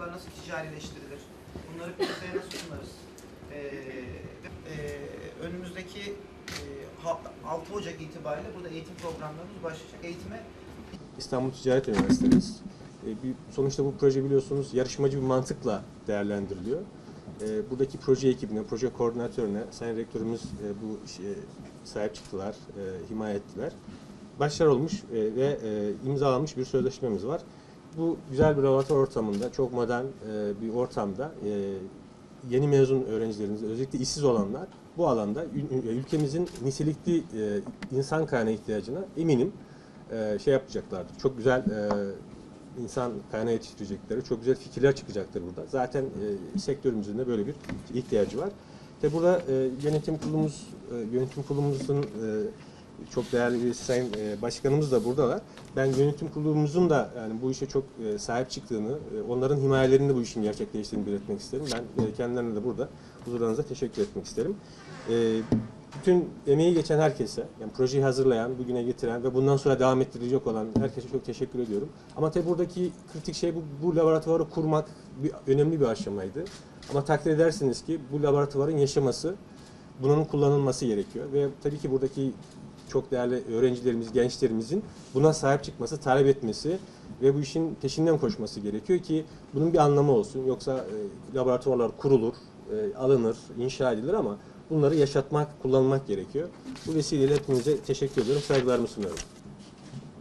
laboratuvarlar nasıl ticarileştirilir? Bunları piyasaya nasıl sunarız? Ee, e, önümüzdeki e, ha- 6 Ocak itibariyle burada eğitim programlarımız başlayacak. Eğitime İstanbul Ticaret Üniversitemiz. E, sonuçta bu proje biliyorsunuz yarışmacı bir mantıkla değerlendiriliyor. E, buradaki proje ekibine, proje koordinatörüne, sayın rektörümüz e, bu işe sahip çıktılar, e, himaye ettiler. Başarılı olmuş e, ve e, imzalanmış bir sözleşmemiz var. Bu güzel bir laboratuvar ortamında, çok modern e, bir ortamda e, yeni mezun öğrencilerimiz, özellikle işsiz olanlar bu alanda ül- ülkemizin nitelikli e, insan kaynağı ihtiyacına eminim e, şey yapacaklardır. Çok güzel e, insan kaynağı yetiştirecekleri, çok güzel fikirler çıkacaktır burada. Zaten e, sektörümüzün de böyle bir ihtiyacı var. Ve burada e, yönetim kurulumuz, e, yönetim kurulumuzun e, çok değerli bir sayın e, başkanımız da buradalar. Ben yönetim kurulumuzun da yani bu işe çok e, sahip çıktığını, e, onların himayelerinde bu işin gerçekleştiğini belirtmek isterim. Ben e, kendilerine de burada huzurlarınıza teşekkür etmek isterim. Bütün emeği geçen herkese, yani projeyi hazırlayan, bugüne getiren ve bundan sonra devam ettirilecek olan herkese çok teşekkür ediyorum. Ama tabii buradaki kritik şey bu, bu laboratuvarı kurmak bir, önemli bir aşamaydı. Ama takdir edersiniz ki bu laboratuvarın yaşaması, bunun kullanılması gerekiyor. Ve tabii ki buradaki çok değerli öğrencilerimiz, gençlerimizin buna sahip çıkması, talep etmesi ve bu işin peşinden koşması gerekiyor ki bunun bir anlamı olsun. Yoksa e, laboratuvarlar kurulur, e, alınır, inşa edilir ama bunları yaşatmak, kullanmak gerekiyor. Bu vesileyle hepinize teşekkür ediyorum, saygılarımı sunuyorum.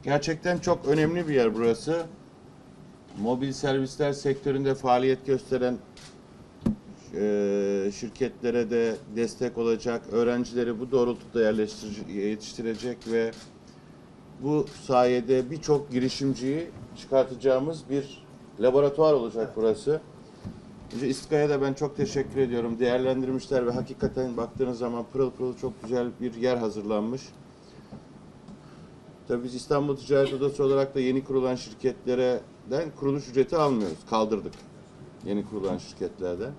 Gerçekten çok önemli bir yer burası. Mobil servisler sektöründe faaliyet gösteren eee, şirketlere de destek olacak, öğrencileri bu doğrultuda yerleştirecek, yetiştirecek ve bu sayede birçok girişimciyi çıkartacağımız bir laboratuvar olacak burası. Önce İSKA'ya da ben çok teşekkür ediyorum. Değerlendirmişler ve hakikaten baktığınız zaman pırıl pırıl çok güzel bir yer hazırlanmış. Tabii biz İstanbul Ticaret Odası olarak da yeni kurulan şirketlerden kuruluş ücreti almıyoruz. Kaldırdık yeni kurulan şirketlerden.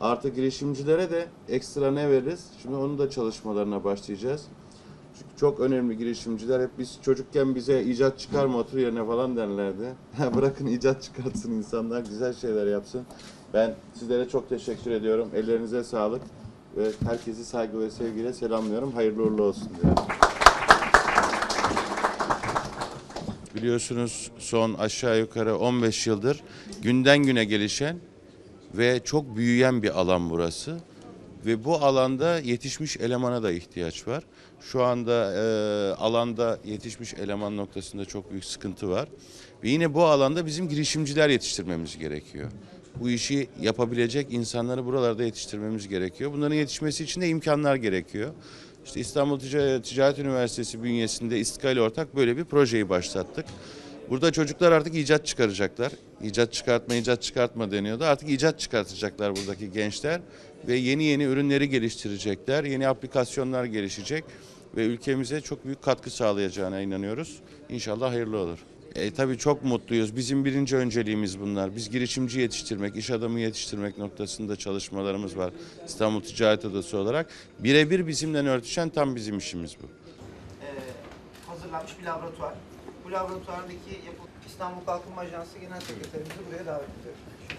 Artı girişimcilere de ekstra ne veririz? Şimdi onun da çalışmalarına başlayacağız. Çünkü çok önemli girişimciler hep biz çocukken bize icat çıkarma otur yerine falan derlerdi. Bırakın icat çıkartsın insanlar, güzel şeyler yapsın. Ben sizlere çok teşekkür ediyorum. Ellerinize sağlık ve herkesi saygı ve sevgiyle selamlıyorum. Hayırlı uğurlu olsun diyorum. Biliyorsunuz son aşağı yukarı 15 yıldır günden güne gelişen ve çok büyüyen bir alan burası. Ve bu alanda yetişmiş elemana da ihtiyaç var. Şu anda e, alanda yetişmiş eleman noktasında çok büyük sıkıntı var. Ve yine bu alanda bizim girişimciler yetiştirmemiz gerekiyor. Bu işi yapabilecek insanları buralarda yetiştirmemiz gerekiyor. Bunların yetişmesi için de imkanlar gerekiyor. İşte İstanbul Tica- Ticaret Üniversitesi bünyesinde ile ortak böyle bir projeyi başlattık. Burada çocuklar artık icat çıkaracaklar. İcat çıkartma, icat çıkartma deniyordu. Artık icat çıkartacaklar buradaki gençler ve yeni yeni ürünleri geliştirecekler. Yeni aplikasyonlar gelişecek ve ülkemize çok büyük katkı sağlayacağına inanıyoruz. İnşallah hayırlı olur. E, tabii çok mutluyuz. Bizim birinci önceliğimiz bunlar. Biz girişimci yetiştirmek, iş adamı yetiştirmek noktasında çalışmalarımız var. İstanbul Ticaret Odası olarak. Birebir bizimle örtüşen tam bizim işimiz bu. e, hazırlanmış bir laboratuvar. Bu laboratuvardaki yapı İstanbul Kalkınma Ajansı Genel Sekreterimizi buraya davet ediyoruz.